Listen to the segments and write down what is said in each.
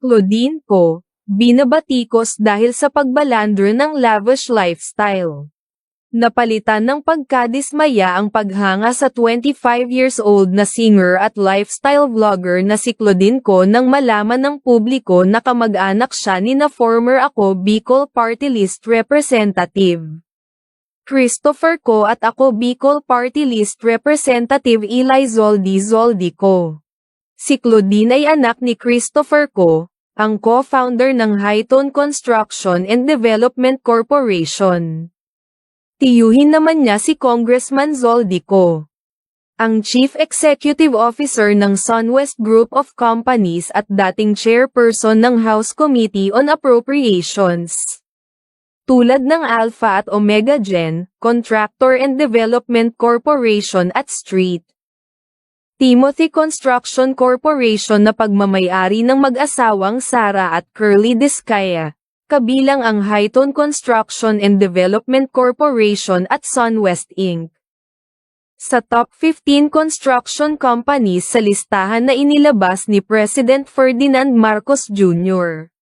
Claudine ko, binabatikos dahil sa pagbalandro ng lavish lifestyle. Napalitan ng pagkadismaya ang paghanga sa 25 years old na singer at lifestyle vlogger na si Claudine ko nang malaman ng publiko na kamag-anak siya ni na former ako Bicol Party List Representative. Christopher ko at ako Bicol Party List Representative Eli Zoldi Zoldi ko. Si Claudine ay anak ni Christopher ko, ang co-founder ng Highton Construction and Development Corporation. Tiyuhin naman niya si Congressman Zoldi ko. Ang Chief Executive Officer ng Sunwest Group of Companies at dating chairperson ng House Committee on Appropriations. Tulad ng Alpha at Omega Gen, Contractor and Development Corporation at Street. Timothy Construction Corporation na pagmamayari ng mag-asawang Sara at Curly Discaya, kabilang ang Highton Construction and Development Corporation at Sunwest Inc. Sa top 15 construction companies sa listahan na inilabas ni President Ferdinand Marcos Jr.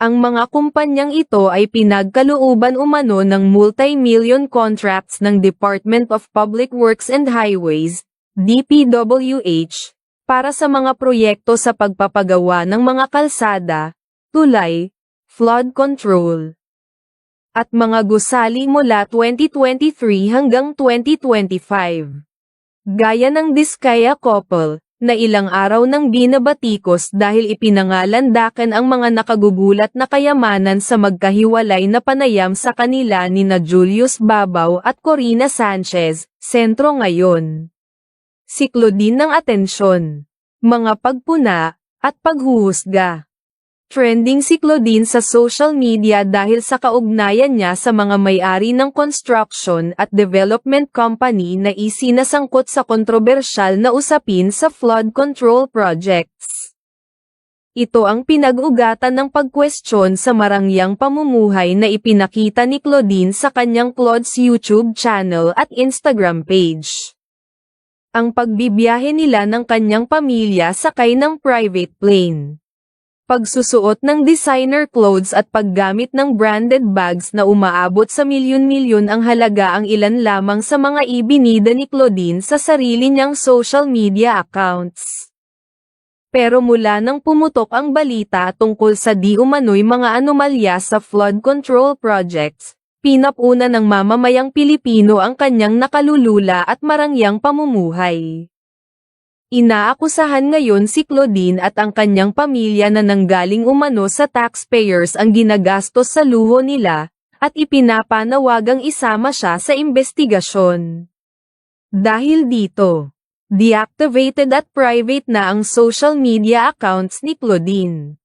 Ang mga kumpanyang ito ay pinagkalooban umano ng multi-million contracts ng Department of Public Works and Highways, DPWH, para sa mga proyekto sa pagpapagawa ng mga kalsada, tulay, flood control, at mga gusali mula 2023 hanggang 2025. Gaya ng Diskaya couple, na ilang araw nang binabatikos dahil ipinangalandakan ang mga nakagugulat na kayamanan sa magkahiwalay na panayam sa kanila ni na Julius Babaw at Corina Sanchez, sentro ngayon. Si Claudine ng atensyon, mga pagpuna, at paghuhusga. Trending si Claudine sa social media dahil sa kaugnayan niya sa mga may-ari ng construction at development company na isinasangkot sa kontrobersyal na usapin sa flood control projects. Ito ang pinag-ugatan ng pagkwestiyon sa marangyang pamumuhay na ipinakita ni Claudine sa kanyang Claude's YouTube channel at Instagram page. Ang pagbibiyahe nila ng kanyang pamilya sakay ng private plane pagsusuot ng designer clothes at paggamit ng branded bags na umaabot sa milyon-milyon ang halaga ang ilan lamang sa mga ibinida ni Claudine sa sarili niyang social media accounts. Pero mula nang pumutok ang balita tungkol sa di umano'y mga anomalya sa flood control projects, pinapuna ng mamamayang Pilipino ang kanyang nakalulula at marangyang pamumuhay. Inaakusahan ngayon si Claudine at ang kanyang pamilya na nanggaling umano sa taxpayers ang ginagastos sa luho nila, at ipinapanawagang isama siya sa investigasyon. Dahil dito, deactivated at private na ang social media accounts ni Claudine.